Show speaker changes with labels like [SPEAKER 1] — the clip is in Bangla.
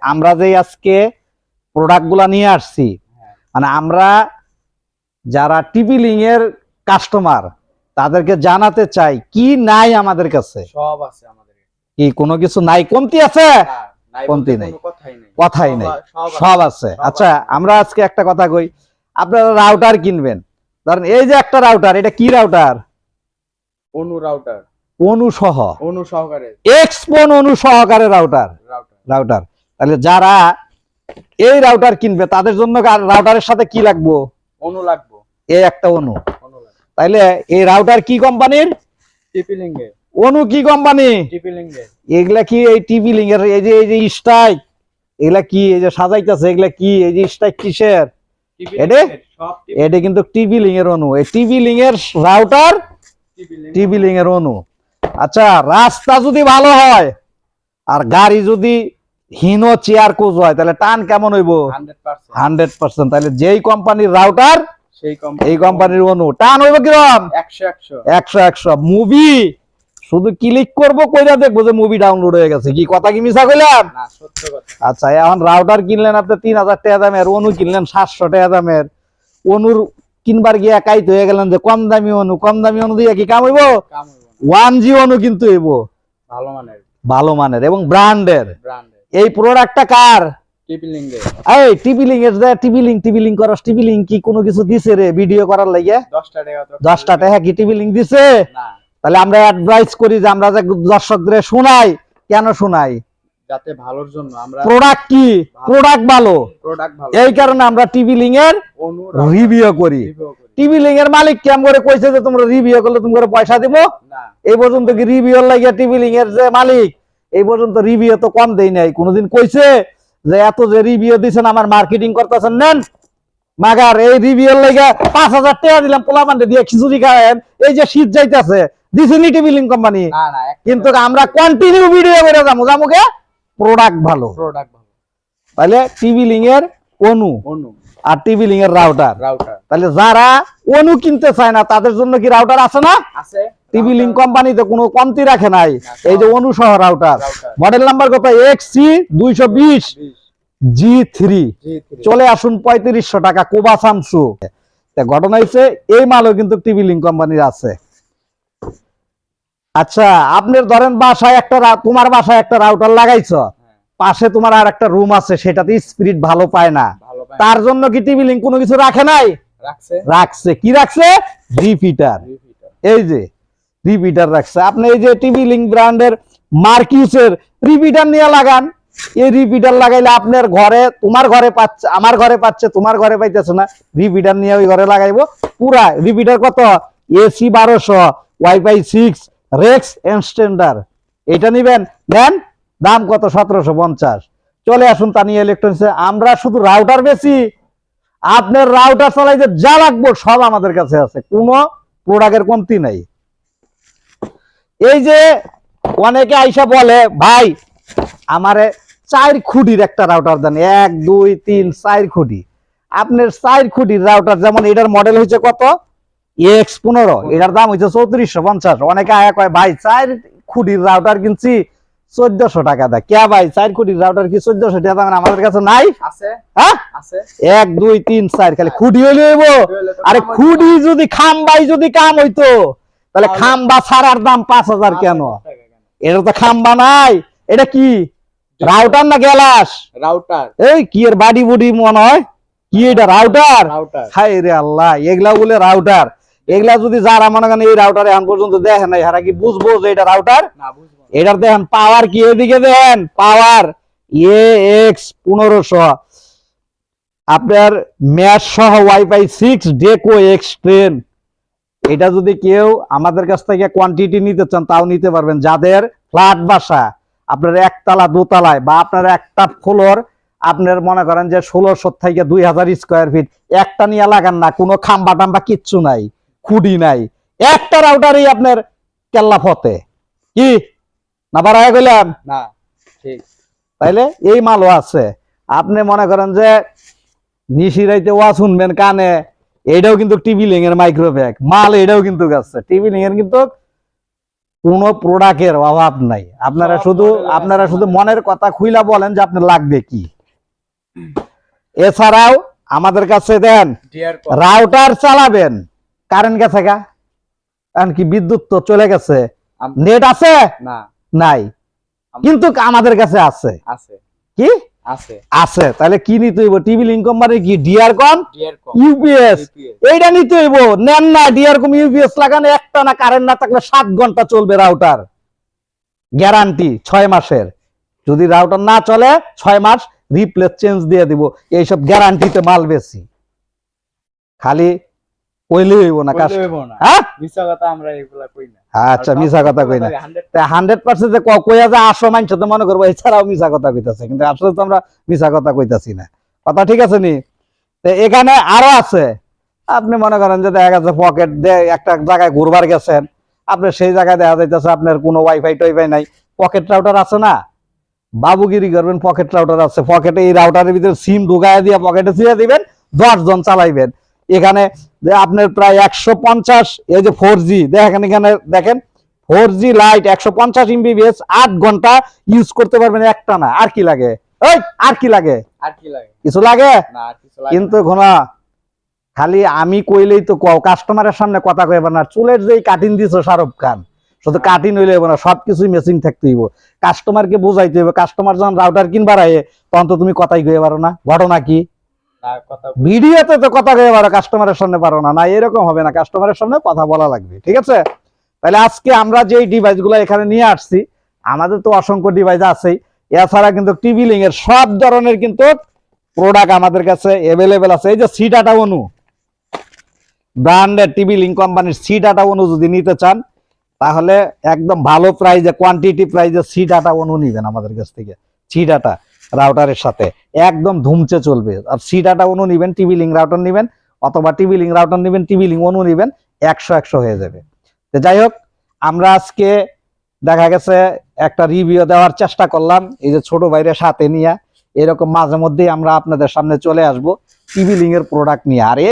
[SPEAKER 1] আমরা যে আজকে প্রোডাক্টগুলা নিয়ে আসছি। মানে আমরা যারা টিভি এর কাস্টমার তাদেরকে জানাতে চাই কি নাই আমাদের কাছে?
[SPEAKER 2] সব আছে আমাদের।
[SPEAKER 1] কি কোনো কিছু নাই? কমতি আছে? কমতি নাই।
[SPEAKER 2] কথাই নেই। সব- আছে।
[SPEAKER 1] আচ্ছা আমরা আজকে একটা কথা কই। আপনারা রাউটার কিনবেন। ধরেন এই যে একটা রাউটার এটা কি রাউটার
[SPEAKER 2] অনু রাউটার
[SPEAKER 1] অনু সহ
[SPEAKER 2] অনু সহকারে।
[SPEAKER 1] এক্সপন অনু সহকারে রাউটার
[SPEAKER 2] রাউটার
[SPEAKER 1] তাহলে যারা এই রাউটার কিনবে তাদের জন্য রাউটারের সাথে কি লাগবো?
[SPEAKER 2] অনু লাগবো।
[SPEAKER 1] এই একটা অনু। তাইলে এই রাউটার কি কোম্পানির? অনু কি কোম্পানি? এগুলা কি এই টিভি লিং এর এই যে এই যে স্ট্রাইক এগুলা কি এই যে সাজাইতেছে এগুলা কি এই যে স্ট্রাইক কিসের?
[SPEAKER 2] টিপি
[SPEAKER 1] এডে? এটা কিন্তু টিভি লিং এর অনু। এই টিভি লিং এর রাউটার
[SPEAKER 2] টিপি
[SPEAKER 1] টিভি লিং এর অনু। আচ্ছা রাস্তা যদি ভালো হয় আর গাড়ি যদি হীন চেয়ার কোচ হয় তাহলে টান কেমন হইব? Hundred percent. তাহলে যেই কোম্পানির রাউটার এই কোম্পানির অনু। টান হইব কিরম?
[SPEAKER 2] 100 100
[SPEAKER 1] একশো একশো। মুভি শুধু ক্লিক করব কইরা দেখব যে মুভি ডাউনলোড হয়ে গেছে। কি কথা কি কইলাম? আচ্ছা এখন রাউটার কিনলেন আপনি তিন হাজার টাকা দামের অনু কিনলেন সাতশো টাকা দামের। অনুর কিনবার গিয়ে একাইত হয়ে গেলেন যে কম দামি অনু কম দামি অনু দিয়ে কি কাম হইব। ওয়ান জি অনু কিন্তু হইব।
[SPEAKER 2] ভালো মানের।
[SPEAKER 1] ভালো মানের এবং ব্র্যান্ডের
[SPEAKER 2] ব্র্যান্ডের
[SPEAKER 1] এই প্রোডাক্টটা কার? এই টিভি লিং এর টিভি লিং টিভি লিং করস টিভি লিং কি কোনো কিছু দিছে রে ভিডিও করার লাগে?
[SPEAKER 2] 10টা টাকা তো।
[SPEAKER 1] দশটা টাকা কি টিভি লিং দিছে তাহলে আমরা অ্যাডভাইস করি যে আমরা যে দর্শকদের শোনাই কেন শোনাই?
[SPEAKER 2] যাতে ভালোর জন্য আমরা
[SPEAKER 1] প্রোডাক্ট কি? প্রোডাক্ট ভালো।
[SPEAKER 2] প্রোডাক্ট ভালো।
[SPEAKER 1] এই কারণে আমরা টিভি লিং এর রিভিউ করি। টিভি লিং এর মালিক কেমন করে কইছে যে তোমরা রিভিউ করলে তোমরা পয়সা দিব?
[SPEAKER 2] না।
[SPEAKER 1] এই পর্যন্ত কি রিভিউ লাগিয়ে টিভি লিং এর যে মালিক? এই পর্যন্ত রিভিউ তো কম দেই নাই। কোনোদিন কইছে যে এত যে রিভিউ দিছেন আমার মার্কেটিং করতেছেন নেন। মাগার এই রিভিউ লাগে পাঁচ হাজার টাকা দিলাম পোলা মান্ডে দিয়ে খিচুড়ি খায়েন। এই যে শীত যাইতেছে দিছেনি টিভি লিং কোম্পানি কিন্তু আমরা কন্টিনিউ ভিডিও যাব। প্রোডাক্ট ভালো।
[SPEAKER 2] প্রোডাক্ট ভালো।
[SPEAKER 1] তাহলে টিভি লিং এর অনু
[SPEAKER 2] অনু
[SPEAKER 1] আর টিভি লিং এর রাউটার
[SPEAKER 2] রাউটার
[SPEAKER 1] তাহলে যারা অনু কিনতে চায় না তাদের জন্য কি রাউটার আছে না?
[SPEAKER 2] আছে।
[SPEAKER 1] টিভি লিঙ্ক কোম্পানিতে কোনো কমতি রাখে নাই। এই যে অনু সহ রাউটার মডেল নাম্বার কত? এক্স সি দুইশো বিশ। জি থ্রি চলে আসুন পঁয়ত্রিশশো টাকা কোবা সামসু ঘটনা হচ্ছে এই মালও কিন্তু টিভি লিঙ্ক কোম্পানির আছে। আচ্ছা আপনার ধরেন বাসায় একটা তোমার বাসায় একটা রাউটার লাগাইছ। পাশে তোমার আর একটা রুম আছে সেটাতে স্পিরিট ভালো পায় না। তার জন্য কি টিভি লিঙ্ক কোনো কিছু রাখে নাই?
[SPEAKER 2] রাখছে।
[SPEAKER 1] কি রাখছে? রিপিটার এই যে রিপিটার রাখছে। আপনি এই যে টিভি লিঙ্ক ব্র্যান্ডের মার্কিউসের রিপিটার নিয়ে লাগান। এই রিপিটার লাগাইলে আপনার ঘরে, তোমার ঘরে পাচ্ছে, আমার ঘরে পাচ্ছে, তোমার ঘরে পাইতেছে না। রিপিটার নিয়ে ওই ঘরে লাগাইবো। পুরা রিপিটার কত? এসি বারোশো ওয়াইফাই সিক্স রেক্স এক্সটেন্ডার এটা নিবেন। নেন দাম কত? সতেরোশো পঞ্চাশ। চলে আসুন তানিয়া ইলেকট্রনিক্সে আমরা শুধু রাউটার বেশি আপনার রাউটার চালাইতে যা লাগবো সব আমাদের কাছে আছে। কোনো প্রোডাক্টের কমতি নাই। এই যে অনেকে আইসা বলে ভাই আমারে চার খুঁটির একটা রাউটার দেন। এক দুই তিন চার খুঁটি। আপনার চার খুঁটির রাউটার যেমন এটার মডেল হয়েছে কত? এক্স পনেরো। এটার দাম হয়েছে চৌত্রিশশো পঞ্চাশ। অনেকে আয়া কয় ভাই চার খুঁটির রাউটার কিনছি চোদ্দশো টাকা দেয়। কে ভাই চার খুঁটির রাউটার কি চোদ্দশো টাকা দাম আমাদের কাছে নাই? হ্যাঁ? এক দুই তিন চার খালি খুঁটি হইলে আরে খুঁটি যদি খাম্বাই যদি কাম হইতো। তাহলে খাম্বা ছাড়ার দাম পাঁচ হাজার কেন? এটা তো খাম্বা নাই এটা কি? রাউটার না গ্যালাস?
[SPEAKER 2] রাউটার।
[SPEAKER 1] এই কি এর বাড়ি বুডি মনে হয়? কি এটা রাউটার? হাই রে আল্লাহ এগুলা বলে রাউটার। এগুলা যদি যারা মনে করেন এই রাউটার এখন পর্যন্ত দেখে নাই হারা কি বুঝব যে এটা রাউটার? এটার দেখেন পাওয়ার কি এদিকে দেখেন? পাওয়ার এ এক্স পনেরোশো। আপনার ম্যাচ সহ ওয়াইফাই সিক্স ডেকো এক্স ট্রেন এটা যদি কেউ আমাদের কাছ থেকে কোয়ান্টিটি নিতে চান তাও নিতে পারবেন। যাদের ফ্ল্যাট বাসা আপনার একতলা দোতলায় বা আপনার একটা ফ্লোর আপনার মনে করেন যে ষোলোশো থেকে দুই হাজার স্কোয়ার ফিট একটা নিয়ে লাগান না কোনো খাম্বা টাম্বা কিচ্ছু নাই খুঁটি নাই। একটা রাউটারই আপনার কেল্লা ফতে। কি? না বাড়ায় গেলাম?
[SPEAKER 2] না ঠিক।
[SPEAKER 1] তাইলে এই মালও আছে। আপনি মনে করেন যে নিশিরাইতে ওয়া শুনবেন কানে এটাও কিন্তু টিভি লিং এর মাইক্রোব্যাগ মাল এটাও কিন্তু আছে। টিভি লিং এর কিন্তু কোনো প্রোডাক্টের অভাব নাই। আপনারা শুধু আপনারা শুধু মনের কথা খুইলা বলেন যে আপনার লাগবে কি। এছাড়াও আমাদের কাছে দেন রাউটার চালাবেন। কারেন্ট গেছে গা। কারণ কি বিদ্যুৎ তো চলে গেছে। নেট আছে?
[SPEAKER 2] না।
[SPEAKER 1] নাই। কিন্তু আমাদের কাছে আছে।
[SPEAKER 2] আছে।
[SPEAKER 1] কি?
[SPEAKER 2] আছে।
[SPEAKER 1] তাহলে কি নিতে হইব? কোম্পানি কি? ডিআর কম ইউপিএস এইটা নিতে হইব। নেন না ডিআর কম ইউপিএস লাগানো একটা না কারেন্ট না থাকলে সাত ঘণ্টা চলবে রাউটার গ্যারান্টি ছয় মাসের। যদি রাউটার না চলে ছয় মাস রিপ্লেস চেঞ্জ দিয়ে দিব। এইসব গ্যারান্টিতে মাল বেশি। খালি কইলে হইব না কাজ হ্যাঁ?
[SPEAKER 2] কথা আমরা এগুলা কই না।
[SPEAKER 1] আচ্ছা মিছা কথা কই না। হান্ড্রেড পার্সেন্ট কইয়া যে আসো মানছে তো মনে করব এছাড়াও মিছা কথা কইতাছে কিন্তু আসলে তো আমরা মিছা কথা কইতাছি না। কথা ঠিক আছে নি? এখানে আরও আছে। আপনি মনে করেন যে দেখা গেছে পকেট একটা জায়গায় ঘুরবার গেছেন আপনি সেই জায়গায় দেখা যাইতেছে আপনার কোনো ওয়াইফাই টাইফাই নাই। পকেট রাউটার আছে না? বাবুগিরি করবেন পকেট রাউটার আছে। পকেটে এই রাউটারের ভিতরে সিম ঢুকায় দিয়ে পকেটে ছিঁড়ে দিবেন দশ জন চালাইবেন। এখানে আপনার প্রায় একশো পঞ্চাশ এই যে ফোর জি দেখেন এখানে দেখেন ফোর জি লাইট একশো পঞ্চাশ এমবিবিএস আট ঘণ্টা ইউজ করতে পারবেন একটা না আর কি লাগে? ওই আর কি লাগে?
[SPEAKER 2] আর কি লাগে?
[SPEAKER 1] কিছু লাগে? কিন্তু ঘনা খালি আমি কইলেই তো কও কাস্টমারের সামনে কথা কইবে না চুলের যেই কাটিং দিছো শাহরুখ খান শুধু কাটিং হইলে হইব না সবকিছুই মেসিং থাকতে হইব। কাস্টমারকে বুঝাইতে হইব কাস্টমার যখন রাউটার কিনবার আয়ে তখন তো তুমি কথাই কইতে পারো না ঘটনা কি?
[SPEAKER 2] কথা
[SPEAKER 1] তো কথা কইতে পারো কাস্টমারের সামনে পারো না। না, এরকম হবে না। কাস্টমারের সামনে কথা বলা লাগবে, ঠিক আছে? তাহলে আজকে আমরা যেই ডিভাইস এখানে নিয়ে আসছি, আমাদের তো অসংখ্য ডিভাইস আছেই। এছাড়া কিন্তু টিভি লিং এর সব ধরনের কিন্তু প্রোডাক্ট আমাদের কাছে অ্যাভেলেবেল আছে। এই যে সি ডাটা অনু ব্র্যান্ডের টিভি লিঙ্ক কোম্পানির সি ডাটা অনু যদি নিতে চান, তাহলে একদম ভালো প্রাইজে কোয়ান্টিটি প্রাইজে সি ডাটা অনু নিবেন আমাদের কাছ থেকে। সি ডাটা রাউটারের সাথে। একদম ধুমচে চলবে। আর সি ডাটা অনু নিবেন টিভি লিঙ্ক রাউটার নিবেন, অথবা টিভি লিঙ্ক রাউটার নিবেন টিভি লিঙ্ক অনু নিবেন, একশো একশো হয়ে যাবে। তো যাই হোক, আমরা আজকে দেখা গেছে একটা রিভিউ দেওয়ার চেষ্টা করলাম। এই যে ছোট বাইরে সাথে নিয়ে, এরকম মাঝে মধ্যেই আমরা আপনাদের সামনে চলে আসব টিভি লিঙ্কের প্রোডাক্ট নিয়ে। আর